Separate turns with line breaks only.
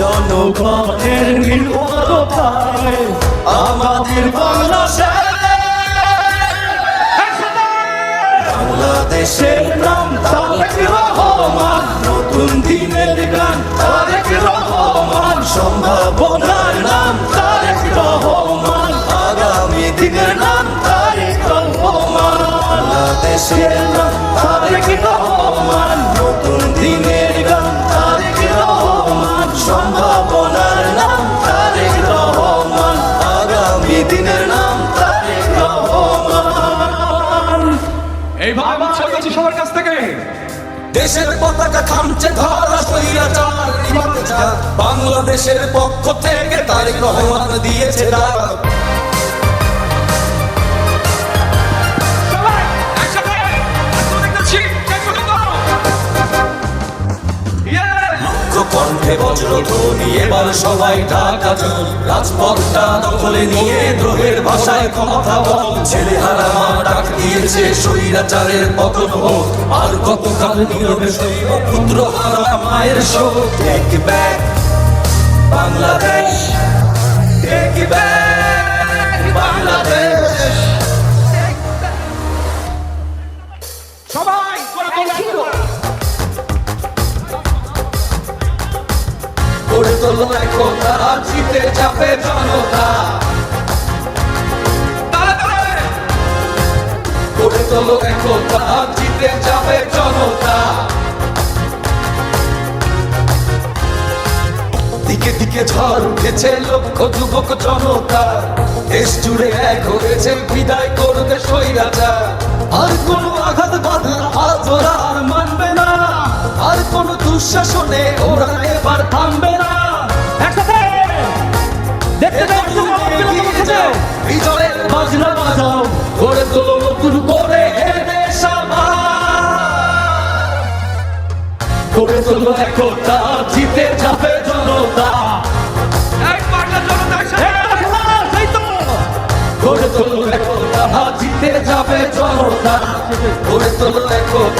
জনগণের আমাদের বাংলাদেশ। বাংলাদেশের নাম তারেক রহমান, নতুন দিনের গান তারেক রহমান, সম্ভাবনার নাম তারেক রহমান, আগামী দিনের নাম তারেক রহমান। বাংলাদেশের
এইভাবে উৎসাহ করছি সবার কাছ থেকে
দেশের পতাকা খামছে ধরা সৈরাচার। বাংলাদেশের পক্ষ থেকে তারিখ রহমান দিয়েছে ডাক কণ্ঠে বজ্র ধ্বনি, এবার সবাই ঢাকা চল রাজপথটা দখলে নিয়ে দ্রোহের ভাষায় ক্ষমতা বল ছেলে হারা মা ডাক দিয়েছে স্বৈরাচারের পতন হোক। আর কতকাল নীরবে সইব পুত্র হারা মায়ের শোক। এক ব্যাগ বাংলাদেশ।
তোলো
একতা জিতে যাবে জনতা। করে একতা জিতে যাবে জনতা দিকে দিকে ঝড় উঠেছে লক্ষ যুবক জনতা দেশ জুড়ে এক হয়েছে, বিদায় করবে সৈরাচা আর কোন আঘাত বাধা আজ ওরা আর মানবে না আর কোন দুঃশাসনে ওরা এবার থামবে বিজয়ের বাজনা বাজাও করে তোলো নতুন করে এ করে তোলো একতা জিতে যাবে জনতা। করে তোলো একতা জিতে যাবে জনতা। করে তোলো একতা